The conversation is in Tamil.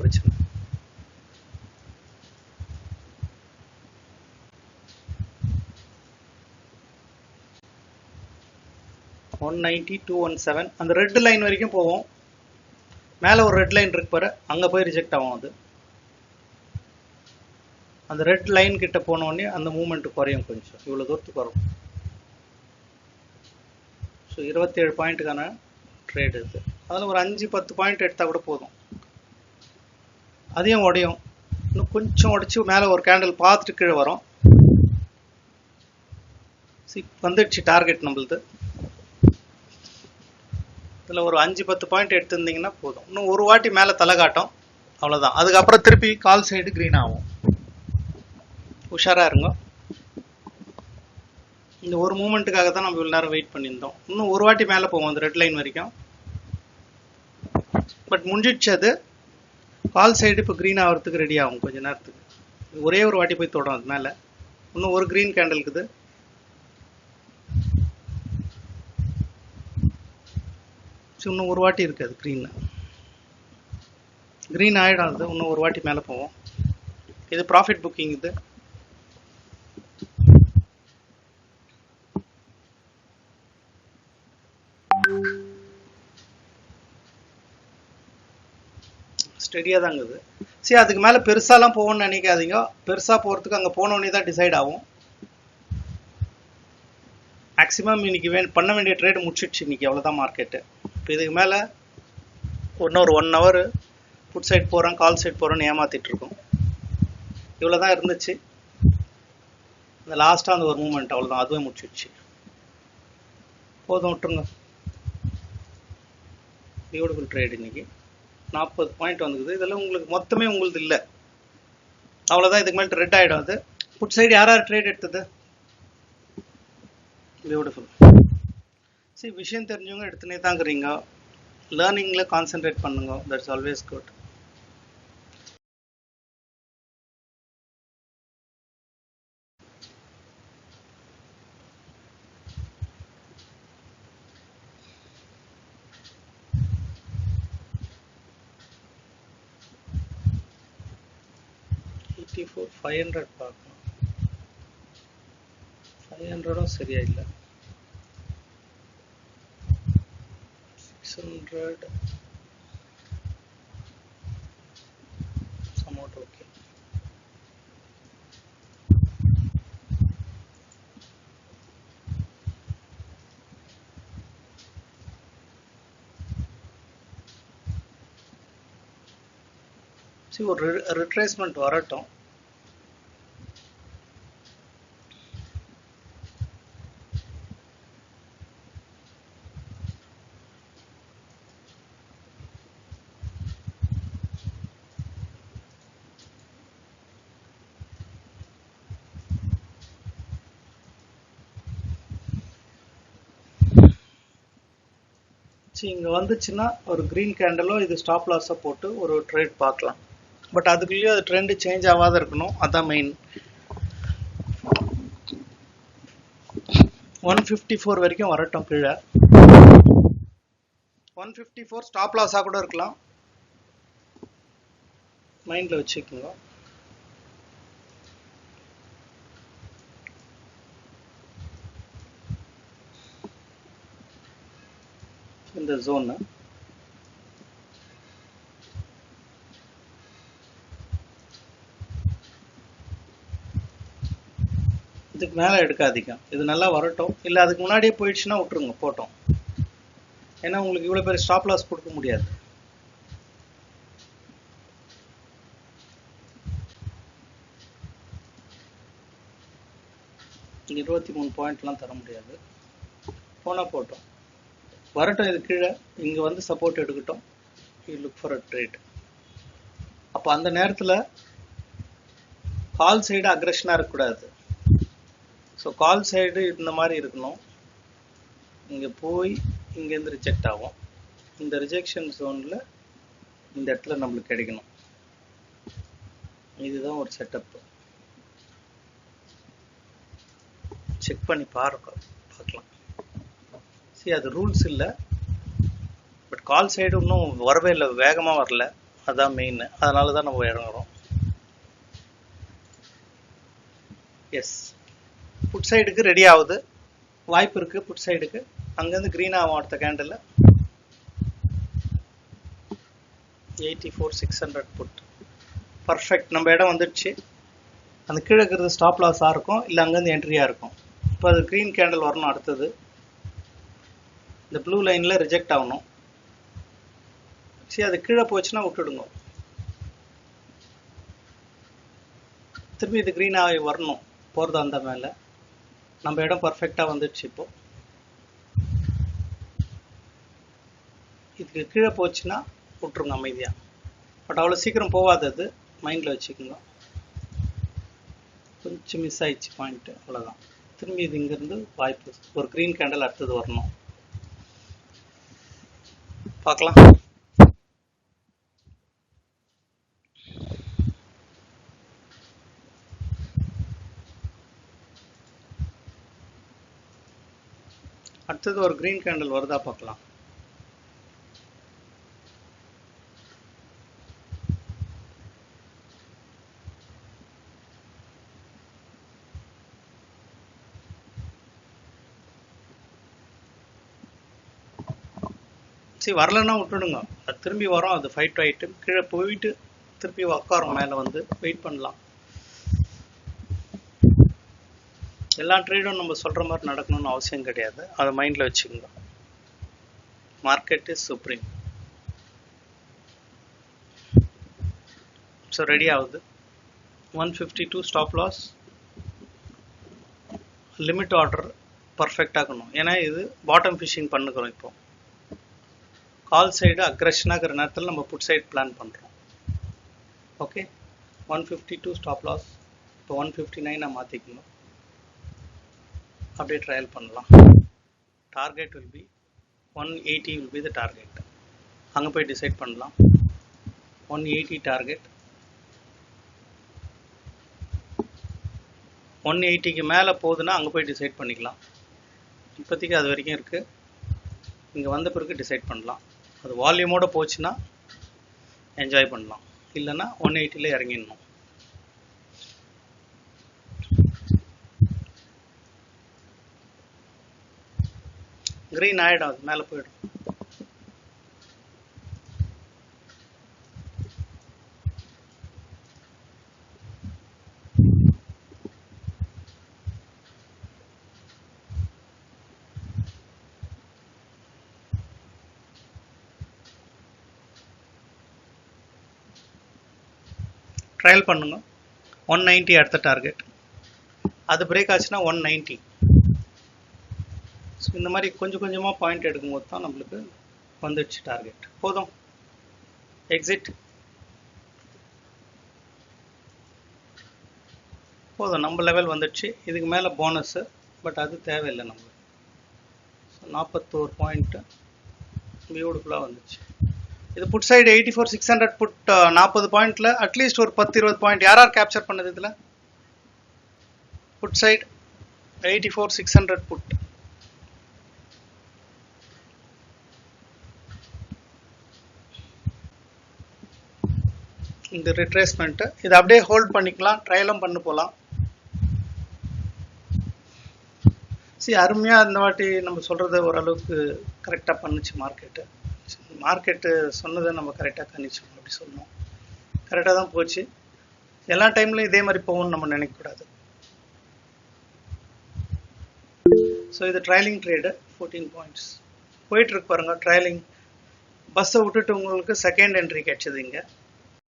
பிரச்சனை. One ninety two one seven அந்த ரெட் லைன் வரைக்கும் போவோம். மேலே ஒரு ரெட் லைன் இருக்கு பாரு. அங்கே போய் ரிஜெக்ட் ஆகும் அது. அந்த ரெட் லைன் கிட்ட போன உடனே அந்த மூமெண்ட் குறையும் கொஞ்சம். இவ்வளோ தூரத்துக்கு வரும். ஸோ இருபத்தேழு பாயிண்ட்டுக்கான ட்ரேட் இது. அதில் ஒரு அஞ்சு பத்து பாயிண்ட் எடுத்தால் கூட போதும். அதையும் உடையும். இன்னும் கொஞ்சம் உடைச்சு மேலே ஒரு கேண்டில் பார்த்துட்டு கீழே வரும். வந்துடுச்சு டார்கெட் நம்மளுது. இதில் ஒரு அஞ்சு பத்து பாயிண்ட் எடுத்திருந்தீங்கன்னா போதும். இன்னும் ஒரு வாட்டி மேலே தலை காட்டும். அவ்வளோதான் அதுக்கப்புறம் திருப்பி கால் சைடு க்ரீன் ஆகும். உஷாராக இருங்க. இந்த ஒரு மூமெண்ட்டுக்காக தான் நம்ம இவ்வளோ நேரம் வெயிட் பண்ணியிருந்தோம். இன்னும் ஒரு வாட்டி மேலே போவோம் அந்த ரெட் லைன் வரைக்கும். பட் முடிஞ்சிடுச்சு அது. பால் சைடு இப்போ க்ரீன் ஆகிறதுக்கு ரெடி ஆகும் கொஞ்ச நேரத்துக்கு. ஒரே ஒரு வாட்டி போய் தொடும் அது மேலே இன்னும் ஒரு க்ரீன் கேண்டில் இருக்குது. சரி, இன்னும் ஒரு வாட்டி இருக்குது அது க்ரீன் க்ரீன் ஆகிடும் அது இன்னும் ஒரு வாட்டி மேலே போவோம். இது ப்ராஃபிட் புக்கிங் இது. ஸ்டெடியாக தான் இருக்குது சரி அதுக்கு மேலே பெருசாலாம் போகணும்னு நினைக்காதீங்க. பெருசாக போகிறதுக்கு அங்கே போனோடனே தான் டிசைட் ஆகும். மேக்ஸிமம் இன்னைக்கு வே பண்ண வேண்டிய ட்ரேட் முடிச்சிடுச்சு இன்னைக்கு. அவ்வளோதான் மார்க்கெட்டு இப்போ இதுக்கு மேலே இன்னொரு ஒன் ஹவர் ஃபுட் சைட் போகிறோம் கால் சைட் போகிறோன்னு ஏமாத்திட்டு இருக்கோம். இவ்வளோ தான் இருந்துச்சு. இந்த லாஸ்ட்டாக அந்த ஒரு மூமெண்ட் அவ்வளோதான் அதுவே முடிச்சிடுச்சு. போதும் விட்டுருங்க. பியூட்டிஃபுல் ட்ரேட் இன்னைக்கு. நாற்பது பாயிண்ட் வந்துக்குது. இதெல்லாம் உங்களுக்கு மொத்தமே உங்களுது இல்லை. அவ்வளோதான் இதுக்கு மேலே ரெட் ஆகிடும் அது. புட் சைடு யார் யார் ட்ரேட் எடுத்தது? பியூட்டிஃபுல் சரி விஷயம் தெரிஞ்சவங்க எடுத்துனே தாங்கிறீங்க லேர்னிங்கில் கான்சென்ட்ரேட் பண்ணுங்க. That's always good eighty four five hundred பார்க்கணும் ஃபைவ் ஹண்ட்ரடும் சரியா இல்லை சிக்ஸ் ஹண்ட்ரட் சமௌண்ட் ஓகே சரி ஒரு ரிட்ரேஸ்மெண்ட் வரட்டும். ஸோ இங்கே வந்துச்சுன்னா ஒரு க்ரீன் கேண்டலோ இது ஸ்டாப் லாஸாக போட்டு ஒரு ட்ரேட் பார்க்கலாம். பட் அதுக்குள்ளேயும் அது ட்ரெண்டு சேஞ்ச் ஆகாத இருக்கணும். அதான் மெயின் ஒன் ஃபிஃப்டி ஃபோர் வரைக்கும் வரட்டும் கீழே. ஒன் ஃபிஃப்டி ஃபோர் ஸ்டாப் லாஸாக கூட இருக்கலாம். மைண்டில் வச்சுக்கோங்க. இந்த ஜோனு இதுக்கு மேலே எடுக்காதீங்க இது நல்லா வரட்டும். இல்லை அதுக்கு முன்னாடியே போயிடுச்சுன்னா விட்டுருங்க போட்டோம். ஏன்னா உங்களுக்கு இவ்வளோ பெரிய ஸ்டாப் லாஸ் கொடுக்க முடியாது. இருபத்தி மூணு பாயிண்ட்லாம் தர முடியாது. போனால் போட்டோம். வரட்டும் இது கீழே. இங்கே வந்து சப்போர்ட் எடுக்கட்டும். You look for a trade அப்போ அந்த நேரத்தில் கால் சைடு அக்ரெஷனாக இருக்கக்கூடாது. ஸோ கால் சைடு இந்த மாதிரி இருக்கணும். இங்கே போய் இங்கேருந்து ரிஜெக்ட் ஆகும். இந்த ரிஜெக்ஷன் ஜோனில் இந்த இடத்துல நம்மளுக்கு கிடைக்கணும். இதுதான் ஒரு செட்டப் செக் பண்ணி பாருங்க. பார்க்கலாம். ஜாஸ்தி அது ரூல்ஸ் இல்லை. பட் கால் சைடு இன்னும் வரவே இல்லை வேகமாக வரல. அதுதான் மெயின் அதனால தான் நம்ம இறங்குறோம். எஸ் புட் சைடுக்கு ரெடி ஆகுது. வாய்ப்பு இருக்கு புட் சைடுக்கு அங்கேருந்து க்ரீன் ஆகும் அடுத்த candle eighty four six hundred put perfect நம்ம இடம் வந்துடுச்சு. அந்த கீழே இருக்கிறது ஸ்டாப் லாஸாக இருக்கும் இல்லை அங்கேருந்து என்ட்ரியாக இருக்கும். இப்போ அது க்ரீன் கேண்டில் வரணும் அடுத்தது. இந்த ப்ளூ லைனில் ரிஜெக்ட் ஆகணும். சரி அது கீழே போச்சுன்னா விட்டுடுங்க. திரும்பி இது க்ரீன் ஆகி வரணும் போகிறது அந்த மேலே. நம்ம இடம் பர்ஃபெக்டாக வந்துடுச்சு இப்போ. இதுக்கு கீழே போச்சுன்னா விட்டுருங்க அமைதியாக பட் அவ்வளோ சீக்கிரம் போகாதது மைண்டில் வச்சுக்கோங்க. கொஞ்சம் மிஸ் ஆயிடுச்சு பாயிண்ட்டு அவ்வளோதான் திரும்பி இது இங்கேருந்து வாய்ப்பு ஒரு க்ரீன் கேண்டில் அடுத்தது வரணும். பார்க்கலாம். அடுத்தது ஒரு க்ரீன் கேண்டில் வருதா பார்க்கலாம். சரி வரலன்னா விட்டுடுங்க. அது திரும்பி வரும் அது ஃபைட் ஆகிட்டு கீழே போயிட்டு திருப்பி உட்காரும் மேலே வந்து வெயிட் பண்ணலாம். எல்லா ட்ரேடும் நம்ம சொல்கிற மாதிரி நடக்கணும்னு அவசியம் கிடையாது. அதை மைண்டில் வச்சுக்கோங்க. Market is supreme so ready ஆகுது. One fifty two stop loss limit order பர்ஃபெக்டாக இருக்கணும் ஏன்னா இது பாட்டம் ஃபிஷிங் பண்ணுக்கிறோம் இப்போ. கால் சைடு அக்ரஷனாகிற நேரத்தில் நம்ம புட் சைடு பிளான் பண்ணுறோம் okay one fifty two stop loss இப்போ ஒன் ஃபிஃப்டி நைனை மாற்றிக்கணும் அப்படியே ட்ரையல் பண்ணலாம். Target will be one eighty will be the target அங்கே போய் டிசைட் பண்ணலாம். ஒன் எயிட்டி டார்கெட் ஒன் எயிட்டிக்கு மேலே போகுதுன்னா அங்கே போய் டிசைட் பண்ணிக்கலாம். இப்போதைக்கு அது வரைக்கும் இருக்குது இங்கே வந்த பிறகு டிசைட் பண்ணலாம். அது வால்யூமோடு போச்சுன்னா என்ஜாய் பண்ணலாம். இல்லைன்னா ஒன் எயிட்டியில் இறங்கிடணும். க்ரீன் ஆகிடும் அது மேலே போயிடும். ட்ரையல் பண்ணுங்க ஒன் நைன்ட்டி அடுத்த டார்கெட் அது பிரேக் ஆச்சுன்னா ஒன் நைன்ட்டி ஸோ இந்த மாதிரி கொஞ்சம் கொஞ்சமாக பாயிண்ட் எடுக்கும்போது தான் நம்மளுக்கு வந்துடுச்சு டார்கெட் போதும். எக்ஸிட் போதும். நம்ம லெவல் வந்துடுச்சு. இதுக்கு மேலே போனஸ்ஸு பட் அது தேவையில்லை நம்மளுக்கு. ஸோ நாற்பத்தோரு பாயிண்ட்டு பியூட்டிஃபுல்லாக வந்துச்சு இது put side eighty four six hundred put நாற்பது பாயிண்ட்ல அட்லீஸ்ட் ஒரு பத்து இருபது பாயிண்ட் யார் யார் கேப்சர் பண்ணது இதில்? Put side eighty four six hundred put இந்த ரிட்ரேஸ்மெண்ட்டு இதை அப்படியே ஹோல்ட் பண்ணிக்கலாம் ட்ரையலும் பண்ணு போகலாம் சரி அருமையாக இந்த வாட்டி நம்ம சொல்கிறத ஓரளவுக்கு கரெக்டாக பண்ணுச்சு மார்க்கெட்டு மார்க்கெட்டு சொன்னதை நம்ம கரெக்டாக கணிச்சோம் அப்படி சொல்லணும் கரெக்டாக தான் போச்சு. எல்லா டைம்லையும் இதே மாதிரி போகும்னு நம்ம நினைக்கக்கூடாது. ஸோ இது ட்ரையலிங் ட்ரேடு ஃபோர்டீன் பாயிண்ட்ஸ் போயிட்டுருக்கு பாருங்கள் ட்ரையலிங் பஸ்ஸை விட்டுட்டு உங்களுக்கு செகண்ட் என்ட்ரி கிடைச்சது இங்கே.